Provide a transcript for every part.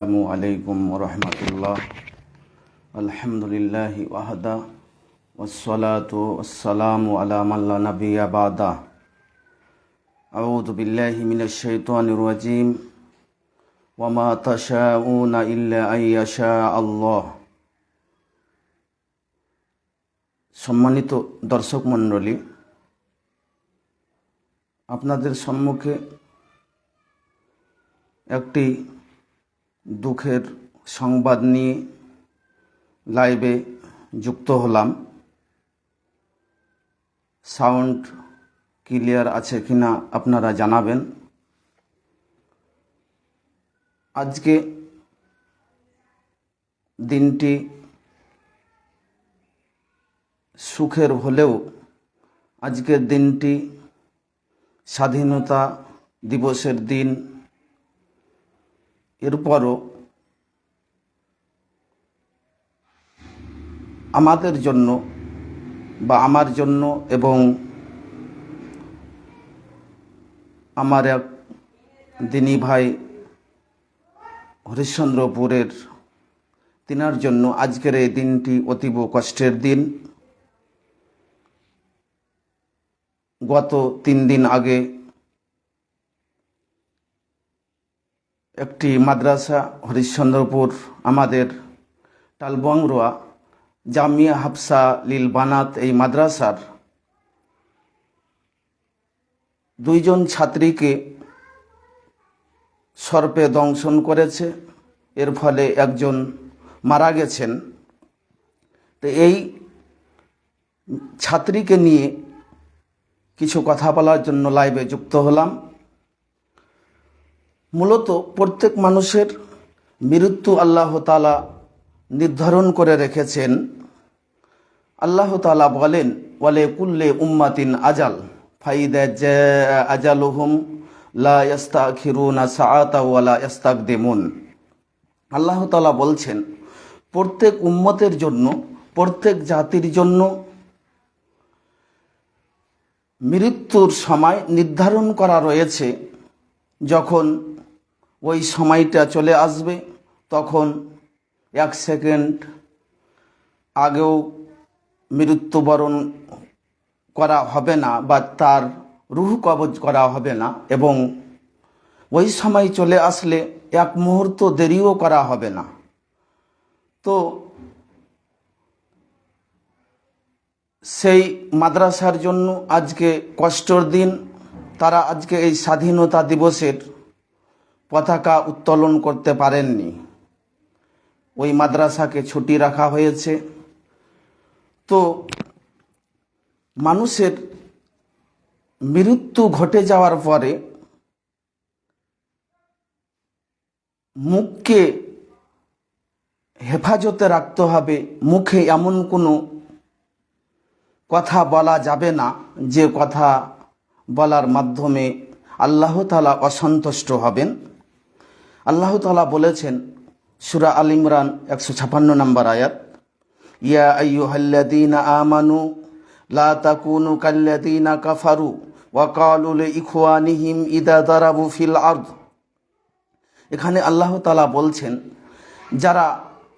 السلام عليكم ورحمة الله الحمد لله وحده والصلاة والسلام على من لا نبي بعده أعوذ بالله من الشيطان الرجيم وما تشاءون إلا أن يشاء الله সম্মানিত দর্শক মণ্ডলী আপনাদের সম্মুখে একটি দুঃখের সংবাদ নিয়ে লাইভে যুক্ত হলাম। সাউন্ড ক্লিয়ার আছে কিনা আপনারা জানাবেন। আজকে দিনটি সুখের হলেও আজকের দিনটি স্বাধীনতা দিবসের দিন এরপরও আমাদের জন্য বা আমার জন্য এবং আমার এক দিনী ভাই হরিশ্চন্দ্রপুরের তিনার জন্য আজকের এই দিনটি অতীব কষ্টের দিন। গত তিন দিন আগে একটি মাদ্রাসা হরিশ্চন্দ্রপুর, আমাদের টালবংরোয়া জামিয়া হাফসা লিল বানাত এই মাদ্রাসার দুইজন ছাত্রীকে সর্পে দংশন করেছে। এর ফলে একজন মারা গেছেন। তো এই ছাত্রীকে নিয়ে কিছু কথা বলার জন্য লাইভে যুক্ত হলাম। মূলত প্রত্যেক মানুষের মৃত্যু আল্লাহ তালা নির্ধারণ করে রেখেছেন। আল্লাহ তালা বলেন, ওয়ালে কুল্লে উম্মাতিন আজাল, ফাইদা আজালুহুম লা ইয়াস্তাখিরুনা সাআতা ওয়ালা ইয়াস্তাকদিমুন। আল্লাহ তালা বলছেন, প্রত্যেক উম্মতের জন্য, প্রত্যেক জাতির জন্য মৃত্যুর সময় নির্ধারণ করা রয়েছে যখন ওই সময়টা চলে আসবে। তখন এক সেকেন্ড আগেও মৃত্যুবরণ করা হবে না বা তার রুহ কবজ করা হবে না এবং ওই সময় চলে আসলে এক মুহূর্ত দেরিও করা হবে না। তো সেই মাদ্রাসার জন্য আজকে কষ্টর দিন। তারা আজকে এই স্বাধীনতা দিবসের পতাকা উত্তোলন করতে পারেননি। ওই মাদ্রাসাকে ছুটি রাখা হয়েছে। তো মানুষের মৃত্যু ঘটে যাওয়ার পরে মুখকে হেফাজতে রাখতে হবে। মুখে এমন কোনো কথা বলা যাবে না যে কথা বলার মাধ্যমে আল্লাহ তালা অসন্তুষ্ট হবেন। আল্লাহ তালা বলেছেন, সুরা আল ইমরান একশো ছাপান্ন নম্বর আয়াত, ইয়া আইয়ুহাল্লাযীনা আমানু লা তাকুনু কাল্লাযীনা কাফারু ওয়া ক্বালু লিইখওয়ানিহিম ইদা দারাবু ফিল আরদ। এখানে আল্লাহ তালা বলছেন, যারা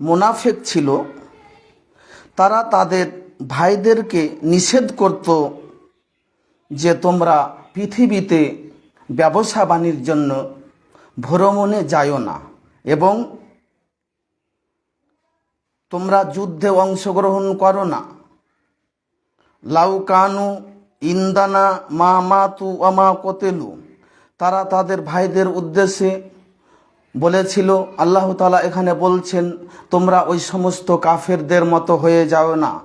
মোনাফেক ছিল, তারা তাদের ভাইদেরকে নিষেধ করত যে তোমরা পৃথিবীতে ব্যবসা বাণির জন্য ভ্রমণে যায়ও না। এবং তোমরা যুদ্ধে অংশগ্রহণ করো না। লাউ কানু ইন্দানা মা মা তু আমা কতেলু। তারা তাদের ভাইদের উদ্দেশ্যে বলেছিল, আল্লাহ তালা এখানে বলছেন, তোমরা ওই সমস্ত কাফেরদের মতো হয়ে যাও না।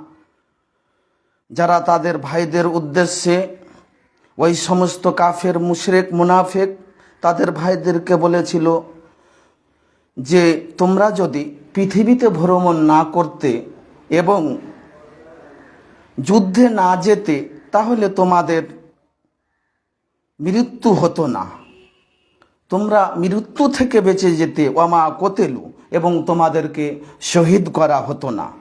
যারা তাদের ভাইদের উদ্দেশ্যে ওই সমস্ত কাফের, মুশরেক, মুনাফেক তাদের ভাইদেরকে বলেছিল যে, তোমরা যদি পৃথিবীতে ভ্রমণ না করতে এবং যুদ্ধে না যেতে, তাহলে তোমাদের মৃত্যু হতো না। তোমরা মৃত্যু থেকে বেঁচে যেতে ওমা কোতেলু, এবং তোমাদেরকে শহীদ করা হতো না।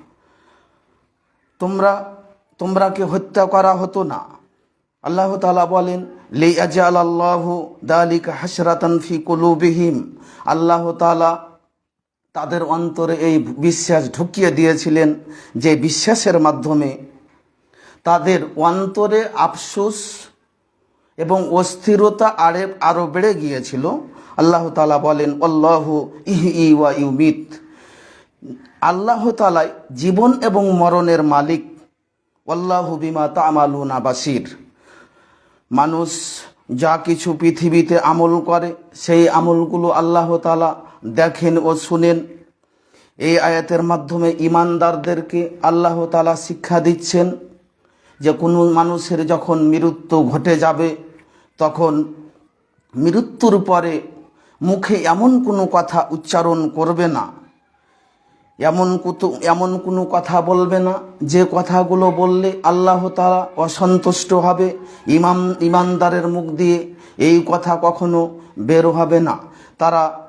তোমরা, তোমরাকে হত্যা করা হতো না। আল্লাহ তালা বলেন লি আজাল আল্লাহ দালিক হাসরাতান কুলুবিহিম। আল্লাহ তালা তাদের অন্তরে এই বিশ্বাস ঢুকিয়ে দিয়েছিলেন যে বিশ্বাসের মাধ্যমে তাদের অন্তরে আফসোস এবং অস্থিরতা আরে আরও বেড়ে গিয়েছিল। আল্লাহ তালা বলেন অল্লাহ ইহি ই ওয়া ইউমিত। আল্লাহ তালাই জীবন এবং মরণের মালিক। আল্লাহু বিমা তামালুনা বাসির মানুষ যা কিছু পৃথিবীতে আমল করে, সেই আমলগুলো আল্লাহ তালা দেখেন ও শুনেন। এই আয়াতের মাধ্যমে ইমানদারদেরকে আল্লাহ তালা শিক্ষা দিচ্ছেন যে, কোনো মানুষের যখন মৃত্যু ঘটে যাবে, তখন মৃত্যুর পরে মুখে এমন কোনো কথা উচ্চারণ করবে না। এমন কুতু, এমন কোনো কথা বলবে না। যে কথাগুলো বললে আল্লাহ তারা অসন্তুষ্ট হবে। ইমাম, ইমানদারের মুখ দিয়ে এই কথা কখনো বের হবে না। তারা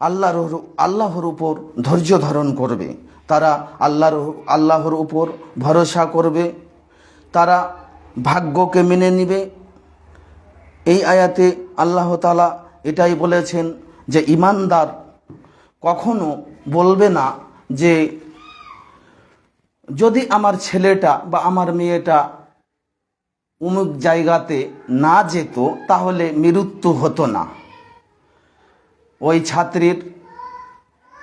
আল্লাহর আল্লাহর উপর ধৈর্য ধারণ করবে। তারা আল্লাহর আল্লাহর উপর ভরসা করবে। তারা ভাগ্যকে মেনে নিবে। এই আয়াতে আল্লাহ তালা এটাই বলেছেন যে, ইমানদার কখনো বলবে না যে যদি আমার ছেলেটা বা আমার মেয়েটা অমুক জায়গাতে না যেত, তাহলে মৃত্যু হতো না। ওই ছাত্রীর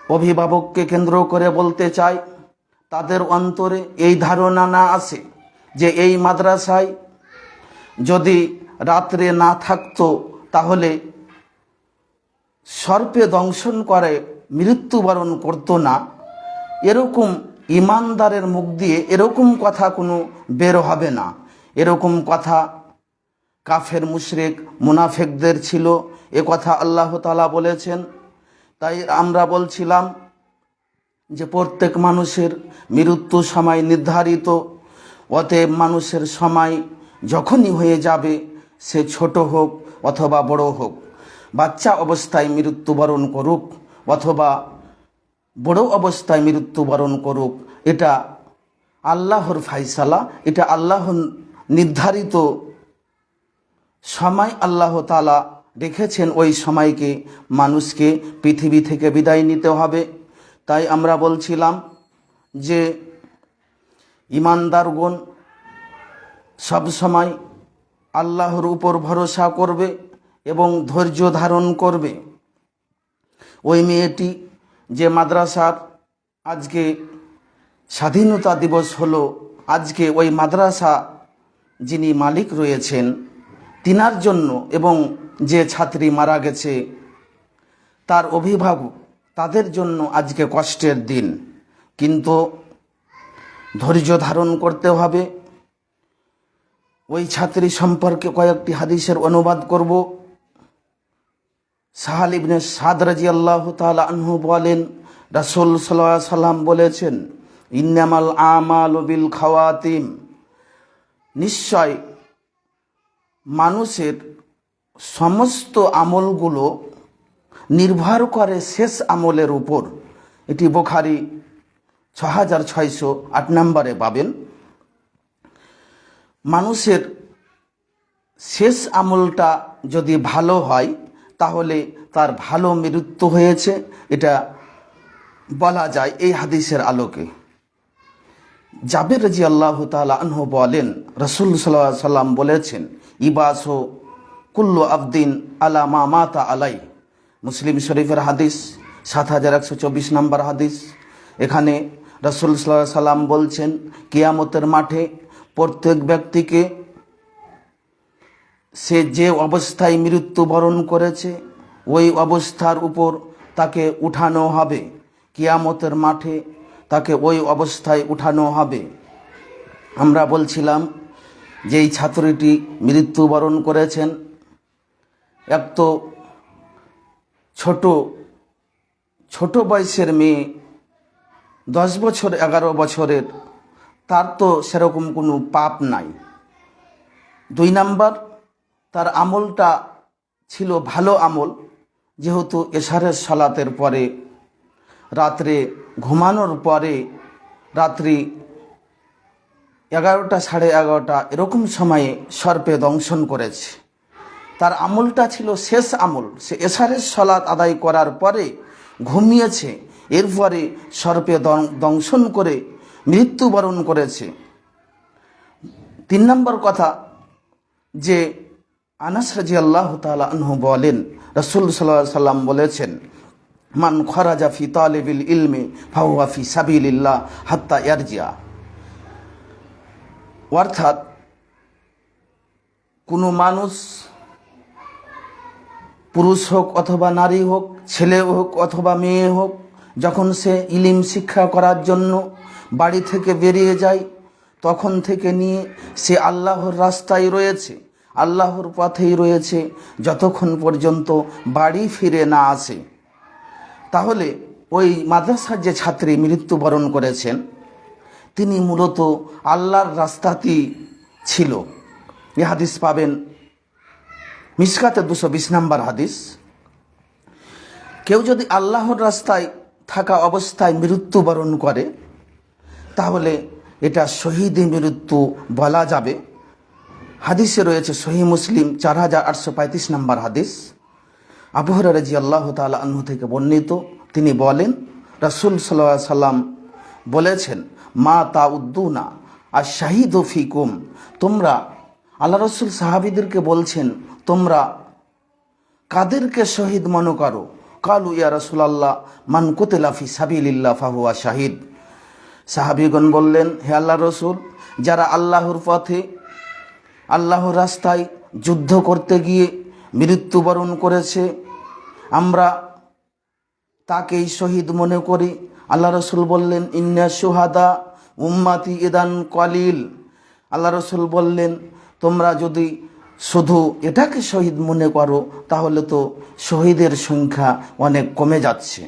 অভিভাবককে কেন্দ্র করে বলতে চাই, তাদের অন্তরে এই ধারণা না আসে যে এই মাদ্রাসায় যদি রাত্রে না থাকতো, তাহলে সর্পে দংশন করে মৃত্যুবরণ করতো না। এরকম ইমানদারের মুখ দিয়ে এরকম কথা কোনো বের হবে না। এরকম কথা কাফের, মুশরেক, মুনাফেকদের ছিল। এ কথা আল্লাহ তালা বলেছেন। তাই আমরা বলছিলাম যে প্রত্যেক মানুষের মৃত্যু সময় নির্ধারিত। অতএব মানুষের সময় যখনই হয়ে যাবে, সে ছোট হোক অথবা বড় হোক, বাচ্চা অবস্থায় মৃত্যুবরণ করুক। অথবা বড় অবস্থায় মৃত্যুবরণ করুক, এটা আল্লাহর ফাইসালা, এটা আল্লাহর নির্ধারিত সময় আল্লাহ তালা রেখেছেন, ওই সময়কে মানুষকে পৃথিবী থেকে বিদায় নিতে হবে। তাই আমরা বলছিলাম যে ইমানদারগণ সবসময় আল্লাহর উপর ভরসা করবে এবং ধৈর্য ধারণ করবে। ওই মেয়েটি যে মাদ্রাসার আজকে স্বাধীনতা দিবস হলো, আজকে ওই মাদ্রাসা যিনি মালিক রয়েছেন, তিনার জন্য এবং যে ছাত্রী মারা গেছে, তার অভিভাবক তাদের জন্য আজকে কষ্টের দিন। কিন্তু ধৈর্য ধারণ করতে হবে। ওই ছাত্রী সম্পর্কে কয়েকটি হাদিসের অনুবাদ করব। সাহাল ইবনে সাদ রাজি আল্লাহ তালা আনহু বলেন, রাসুল সাল্লাহ সাল্লাম বলেছেন, ইন্নামাল আমাল বিল খাওয়াতিম। নিশ্চয় মানুষের সমস্ত আমলগুলো নির্ভর করে শেষ আমলের উপর। এটি বোখারি ছ হাজার ছয়শো আট নম্বরে পাবেন। মানুষের শেষ আমলটা যদি ভালো হয় তাহলে তার ভালো মৃত্যু হয়েছে। এটা বলা যায় এই হাদিসের আলোকে। জাবের রাজি আল্লাহ আনহ বলেন, রসুল সাল্লাহ সাল্লাম বলেছেন, ইবাস কুল্লু আবদিন আলা মা মাতা আলাই। মুসলিম শরীফের হাদিস, সাত হাজার একশো চব্বিশ নম্বর হাদিস। এখানে রসুল সাল্লাহ সাল্লাম বলছেন, কিয়ামতের মাঠে প্রত্যেক ব্যক্তিকে সে যে অবস্থায় মৃত্যুবরণ করেছে, ওই অবস্থার উপর তাকে উঠানো হবে। কিয়ামতের মাঠে তাকে ওই অবস্থায় উঠানো হবে। আমরা বলছিলাম যে এই ছাত্রীটি মৃত্যুবরণ করেছেন, এক তো ছোট ছোট বয়সের মেয়ে, দশ বছর, এগারো বছরের, তার তো সেরকম কোনো পাপ নাই। দুই নাম্বার তার আমলটা ছিল ভালো আমল। যেহেতু এশারের সালাতের পরে, রাত্রে ঘুমানোর পরে, রাত্রি এগারোটা, সাড়ে এগারোটা, এরকম সময়ে সর্পে দংশন করেছে। তার আমলটা ছিল শেষ আমল। সে এশারের সলাৎ আদায় করার পরে ঘুমিয়েছে। এরপরে সর্পে দংশন করে মৃত্যুবরণ করেছে। তিন নম্বর কথা যে আনাস রাজি আল্লাহ তালা আনহু বলেন, রসুল সাল্লাহ সাল্লাম বলেছেন, মান খরাজা ফি তালেবিল ইলমে ফাহুয়া ফি সাবিলিল্লাহ হাত্তা ইয়ারজিয়া। অর্থাৎ, কোনো মানুষ পুরুষ হোক অথবা নারী হোক, ছেলে হোক অথবা মেয়ে হোক, যখন সে ইলিম শিক্ষা করার জন্য বাড়ি থেকে বেরিয়ে যায়, তখন থেকে নিয়ে সে আল্লাহর রাস্তায় রয়েছে। আল্লাহর পথেই রয়েছে, যতক্ষণ পর্যন্ত বাড়ি ফিরে না আসে। তাহলে ওই মাদ্রাসার যে ছাত্রী মৃত্যুবরণ করেছেন, তিনি মূলত আল্লাহর রাস্তাতেই ছিল। এ হাদিস পাবেন মিসকাতে দুশো বিশ নাম্বার হাদিস। কেউ যদি আল্লাহর রাস্তায় থাকা অবস্থায় মৃত্যুবরণ করে, তাহলে এটা শহীদ মৃত্যু বলা যাবে। হাদিসে রয়েছে সহি মুসলিম চার হাজার আটশো পঁয়ত্রিশ নম্বর হাদিস। আবহর রাজি আল্লাহ তালা আনহু থেকে বর্ণিত। তিনি বলেন, রাসুল সাল্লাহ সাল্লাম বলেছেন, মা তা উদ্দুনা আর শাহিদ ফিকুম। তোমরা আল্লাহ রসুল সাহাবিদেরকে বলছেন, তোমরা কাদেরকে শহীদ মনে করো? কালু ইয়া রসুলাল্লাহ, মান কোতেলাফি সাবিল্লাহ ফাহুয়া শাহিদ। সাহাবিগণ বললেন, হে আল্লাহ রসুল, যারা আল্লাহর পথে আল্লাহর রাস্তায় যুদ্ধ করতে গিয়ে মৃত্যুবরণ করেছে। আমরা তাকেই শহীদ মনে করি। আল্লাহ রসুল বললেন, ইন্না সুহাদা উম্মাতি ইদান কলিল। আল্লাহ রসুল বললেন, তোমরা যদি শুধু এটাকে শহীদ মনে করো, তাহলে তো শহীদের সংখ্যা অনেক কমে যাচ্ছে।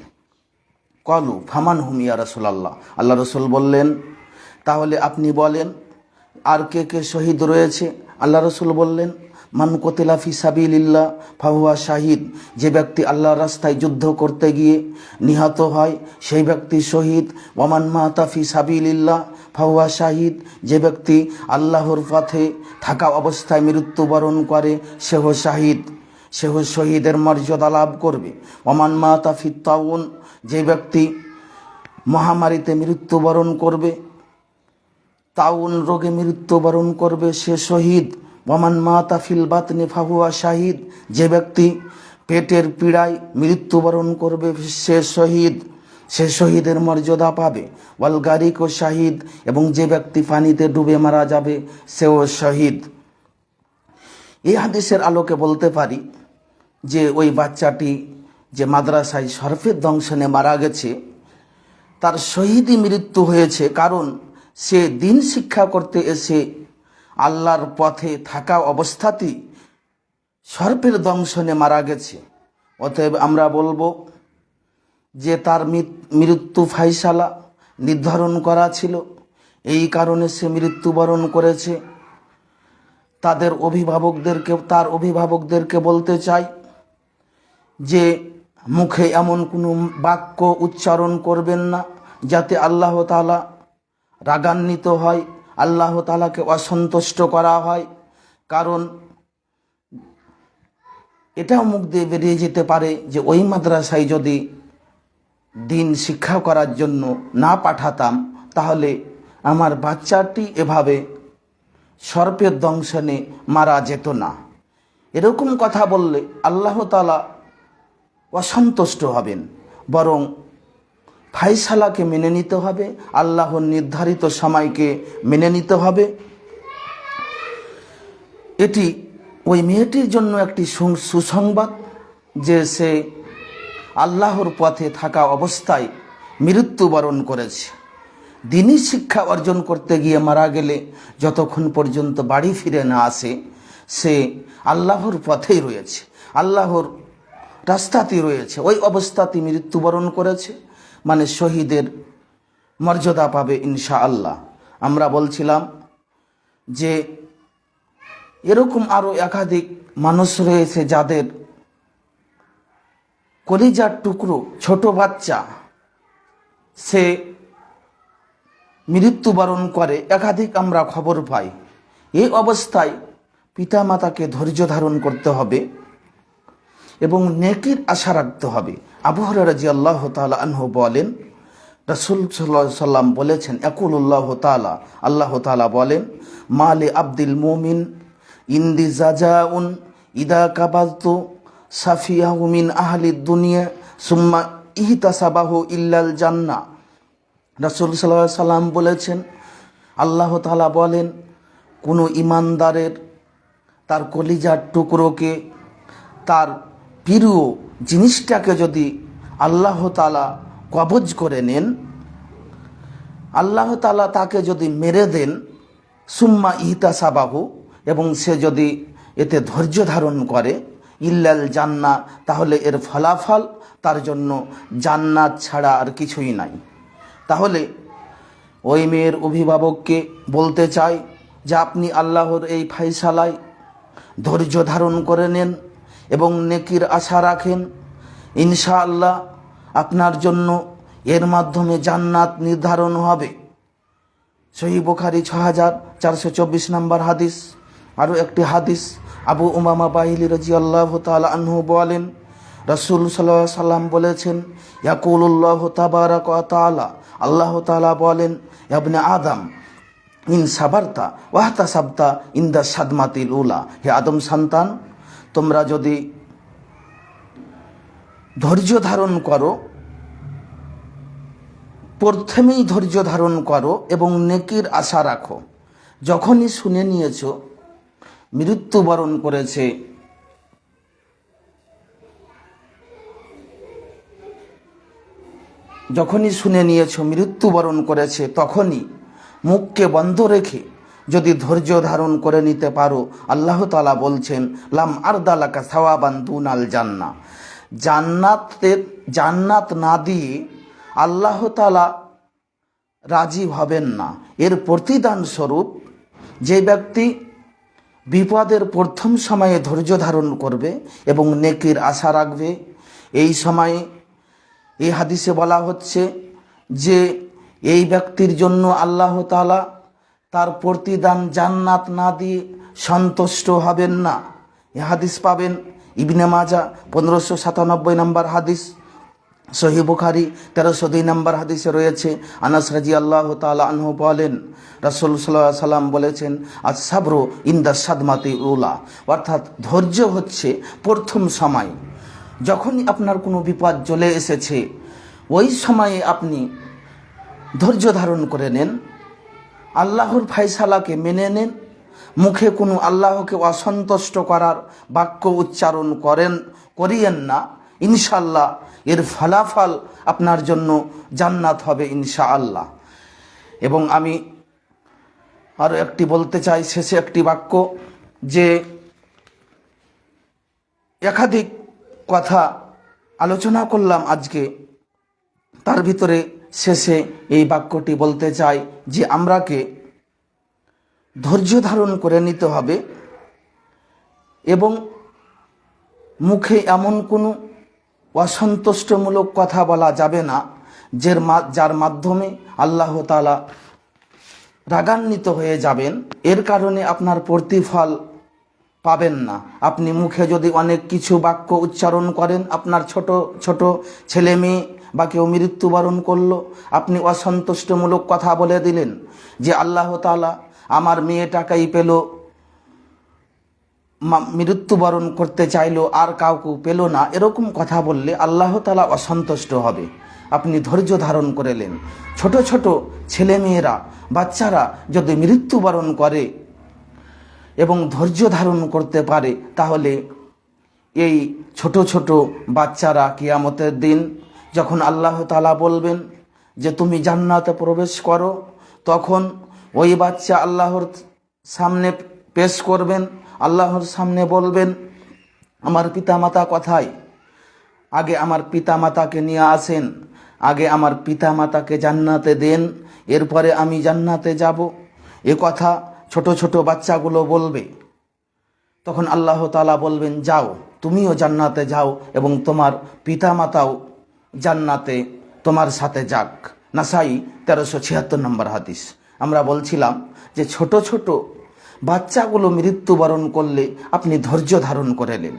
কলু, ফামান হুমিয়া রসুল আল্লাহ আল্লাহ রসুল বললেন, তাহলে আপনি বলেন, আর কে কে শহীদ রয়েছে? আল্লাহ রসুল বললেন, মান কোতেলা ফি সাবিল্লাহ ফাহুয়া শাহিদ। যে ব্যক্তি আল্লাহর রাস্তায় যুদ্ধ করতে গিয়ে নিহত হয়, সেই ব্যক্তি শহীদ। ওমান মাতা ফি সাবিল্লাহ ফাহুয়া শাহিদ। যে ব্যক্তি আল্লাহর পথে থাকা অবস্থায় মৃত্যুবরণ করে সেহ শাহিদ। সেহ শহীদের মর্যাদা লাভ করবে। ওমান মাতা ফি তাউন যে ব্যক্তি মহামারীতে মৃত্যুবরণ করবে তাউন রোগে মৃত্যুবরণ করবে সে শহীদ। ওমান মা তাফিল বাতনি শাহিদ। যে ব্যক্তি পেটের পীড়ায় মৃত্যুবরণ করবে সে শহীদ। সে শহীদের মর্যাদা পাবে। ওয়াল গারিক ও শাহিদ এবং যে ব্যক্তি পানিতে ডুবে মারা যাবে, সেও শহীদ। এই হাদিসের আলোকে বলতে পারি যে ওই বাচ্চাটি যে মাদ্রাসায় সরফের দংশনে মারা গেছে, তার শহীদই মৃত্যু হয়েছে। কারণ সে দিন শিক্ষা করতে এসে আল্লাহর পথে থাকা অবস্থাতেই সর্পের দংশনে মারা গেছে। অতএব আমরা বলব যে তার মৃত্যু ফাইসালা নির্ধারণ করা ছিল। এই কারণে সে মৃত্যুবরণ করেছে। তাদের অভিভাবকদেরকে, তার অভিভাবকদেরকে বলতে চাই যে মুখে এমন কোনো বাক্য উচ্চারণ করবেন না, যাতে আল্লাহ তালা রাগান্বিত হয়, আল্লাহ তালাকে অসন্তুষ্ট করা হয়। কারণ এটাও মুখ দিয়ে বেরিয়ে যেতে পারে যে ওই মাদ্রাসায় যদি দিন শিক্ষা করার জন্য না পাঠাতাম, তাহলে আমার বাচ্চাটি এভাবে সর্পের দংশনে মারা যেত না। এরকম কথা বললে আল্লাহ তালা অসন্তুষ্ট হবেন। বরং ফাইসালাকে মেনে নিতে হবে, আল্লাহর নির্ধারিত সময়কে মেনে নিতে হবে। এটি ওই মেয়েটির জন্য একটি সুসংবাদ যে সে আল্লাহর পথে থাকা অবস্থায় মৃত্যুবরণ করেছে। দিনই শিক্ষা অর্জন করতে গিয়ে মারা গেলে যতক্ষণ পর্যন্ত বাড়ি ফিরে না আসে, সে আল্লাহর পথেই রয়েছে, আল্লাহর রাস্তাতেই রয়েছে। ওই অবস্থাতে মৃত্যুবরণ করেছে। মানে শহীদের মর্যাদা পাবে ইনশা আল্লাহ আমরা বলছিলাম যে এরকম আরও একাধিক মানুষ রয়েছে যাদের কলিজার টুকরো, ছোট বাচ্চা, সে মৃত্যুবরণ করে, একাধিক আমরা খবর পাই। এই অবস্থায় পিতামাতাকে ধৈর্য ধারণ করতে হবে। এবং নেকির আশা রাখতে হবে। আবু রাজি আল্লাহ তালা আনহু বলেন, রসুল সাল্লাম বলেছেন একুল্লাহ তালা আল্লাহ তালা বলেন, মালে আব্দুল মোমিন ইন্দি জাজাউন ইদা কাবাজতু সাফিয়াহু মিন আহলি দুনিয়া সুম্মা ইহতাসাবাহু ইল্লাল জান্না রসুল সাল্লাহ সাল্লাম বলেছেন, আল্লাহ তালা বলেন, কোনো ইমানদারের তার কলিজার টুকরোকে তার প্রিয় জিনিসটাকে যদি আল্লাহ তালা কবজ করে নেন, আল্লাহ তালা তাকে যদি মেরে দেন, সুম্মা ইহিতা সাবাহু এবং সে যদি এতে ধৈর্য ধারণ করে, ইল্লাল জান্না, তাহলে এর ফলাফল তার জন্য জান্নাত ছাড়া আর কিছুই নাই। তাহলে ওই মেয়ের অভিভাবককে বলতে চাই যে, আপনি আল্লাহর এই ফাইসালায় ধৈর্য ধারণ করে নেন এবং নেকির আশা রাখেন। ইনশাআল্লাহ আপনার জন্য এর মাধ্যমে জান্নাত নির্ধারণ হবে। সহি বোখারি ছ হাজার চারশো চব্বিশ নম্বর হাদিস। আরও একটি হাদিস আবু উমামা বাহিলি রাজি আল্লাহ তালা আনহু বলেন, রসুল সাল্লাহ সাল্লাম বলেছেন ইয়াকুল্লাহ তাবারাক তালা আল্লাহ তালা বলেন আবনে আদম, ইন সাবার্তা ওয়াহতা সাবতা ইন দ্য সাদমাতিল উলা। হে আদম সন্তান তোমরা যদি ধৈর্য ধারণ করো, প্রথমেই ধৈর্য ধারণ করো এবং নেকির আশা রাখো। যখনই শুনে নিয়েছ, মৃত্যুবরণ করেছে। যখনই শুনে নিয়েছ, মৃত্যুবরণ করেছে, তখনই মুখকে বন্ধ রেখে যদি ধৈর্য ধারণ করে নিতে পারো, আল্লাহ তালা বলছেন, লাম আরদালাকা সাওয়াবান দুনাল জান্না। জান্নাতের জান্নাত না দিয়ে আল্লাহ তালা রাজি হবেন না। এর প্রতিদান স্বরূপ যে ব্যক্তি বিপদের প্রথম সময়ে ধৈর্য ধারণ করবে এবং নেকির আশা রাখবে, এই সময়ে এই হাদিসে বলা হচ্ছে যে, এই ব্যক্তির জন্য আল্লাহ তালা তার প্রতিদান জান্নাত না দিয়ে সন্তুষ্ট হবেন না। এ হাদিস পাবেন ইবনে মাজা, পনেরোশো সাতানব্বই নম্বর হাদিস। সহি বুখারি, তেরোশো দুই নম্বর হাদিসে রয়েছে, আনাস রাজি আল্লাহ তালা আনহু বলেন, রসুল সাল্লাহ সাল্লাম বলেছেন আজ সাবরু ইন্দা সাদমাতি উলা। অর্থাৎ ধৈর্য হচ্ছে প্রথম সময়। যখনই আপনার কোনো বিপদ চলে এসেছে, ওই সময়ে আপনি ধৈর্য ধারণ করে নেন। আল্লাহর ফাইসালাকে মেনে নেন, মুখে কোনো আল্লাহকে অসন্তুষ্ট করার বাক্য উচ্চারণ করেন, করিয়েন না। ইনশাল্লাহ এর ফলাফল আপনার জন্য জান্নাত হবে ইনশা আল্লাহ এবং আমি আরও একটি বলতে চাই, শেষে একটি বাক্য, যে একাধিক কথা আলোচনা করলাম আজকে, তার ভিতরে শেষে এই বাক্যটি বলতে চাই যে আমরাকে ধৈর্য ধারণ করে নিতে হবে এবং মুখে এমন কোনো অসন্তুষ্টমূলক কথা বলা যাবে না যে যার মাধ্যমে আল্লাহ তালা রাগান্বিত হয়ে যাবেন। এর কারণে আপনার প্রতিফল পাবেন না। আপনি মুখে যদি অনেক কিছু বাক্য উচ্চারণ করেন, আপনার ছোট ছোট ছেলে মেয়ে বা কেউ মৃত্যুবরণ করল, আপনি অসন্তুষ্টমূলক কথা বলে দিলেন যে আল্লাহ তালা আমার মেয়েটাকেই পেল মৃত্যুবরণ করতে চাইলো, আর কাউকে পেল না। এরকম কথা বললে আল্লাহ তালা অসন্তুষ্ট হবে। আপনি ধৈর্য ধারণ করেলেন ছোট ছোট ছেলেমেয়েরা, বাচ্চারা যদি মৃত্যুবরণ করে এবং ধৈর্য ধারণ করতে পারে, তাহলে এই ছোট ছোট বাচ্চারা কিয়ামতের দিন যখন আল্লাহ তালা বলবেন যে তুমি জান্নাতে প্রবেশ করো, তখন ওই বাচ্চা আল্লাহর সামনে পেশ করবেন, আল্লাহর সামনে বলবেন, আমার পিতামাতা কথায়? আগে আমার পিতামাতাকে নিয়ে আসেন, আগে আমার পিতামাতাকে জান্নাতে দেন, এরপরে আমি জান্নাতে যাব। এ কথা ছোট ছোট বাচ্চাগুলো বলবে। তখন আল্লাহ তালা বলবেন, যাও, তুমিও জান্নাতে যাও এবং তোমার পিতামাতাও জান্নাতে তোমার সাথে যাক। নাসাই তেরোশো ছিয়াত্তর নম্বর হাদিস। আমরা বলছিলাম যে ছোট ছোট বাচ্চাগুলো মৃত্যুবরণ করলে আপনি ধৈর্য ধারণ করে নেন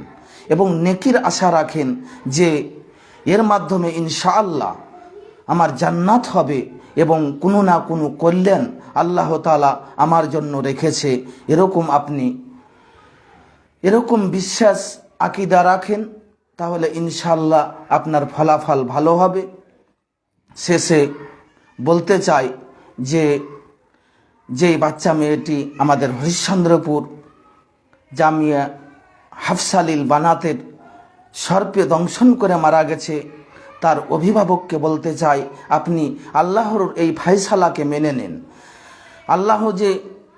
এবং নেকির আশা রাখেন যে এর মাধ্যমে ইনশাআল্লাহ আমার জান্নাত হবে এবং কোনো না কোনো কল্যাণ আল্লাহ তালা আমার জন্য রেখেছে। এরকম আপনি এরকম বিশ্বাস, আকিদা রাখেন তাহলে ইনশাল্লাহ আপনার ফলাফল ভালো হবে। শেষে বলতে চাই যে, যেই বাচ্চা মেয়েটি আমাদের হরিশ্চন্দ্রপুর জামিয়া হাফসালিল বানাতের সর্পে দংশন করে মারা গেছে, তার অভিভাবককে বলতে চাই, আপনি আল্লাহর এই ফাইসালাকে মেনে নেন। আল্লাহ যে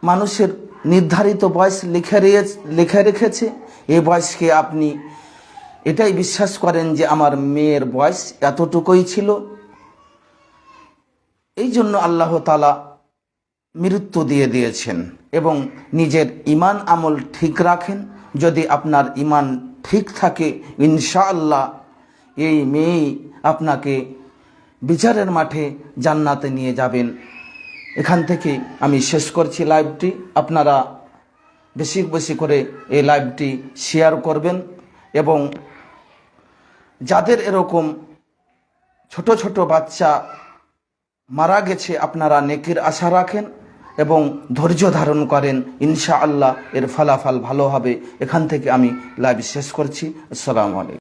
মানুষের নির্ধারিত বয়স লিখে রেখেছে এই বয়সকে আপনি এটাই বিশ্বাস করেন যে আমার মেয়ের বয়স এতটুকুই ছিল। এই জন্য আল্লাহ তালা মৃত্যু দিয়ে দিয়েছেন এবং নিজের ইমান আমল ঠিক রাখেন। যদি আপনার ইমান ঠিক থাকে, ইনশাআল্লাহ এই মেয়েই আপনাকে বিচারের মাঠে জান্নাতে নিয়ে যাবেন। এখান থেকে আমি শেষ করছি লাইভটি। আপনারা বেশি বেশি করে এই লাইভটি শেয়ার করবেন এবং যাদের এরকম ছোট ছোট বাচ্চা মারা গেছে, আপনারা নেকির আশা রাখেন এবং ধৈর্য ধারণ করেন। ইনশা আল্লাহ এর ফলাফল ভালো হবে। এখান থেকে আমি লাইভ শেষ করছি। আসসালামু আলাইকুম।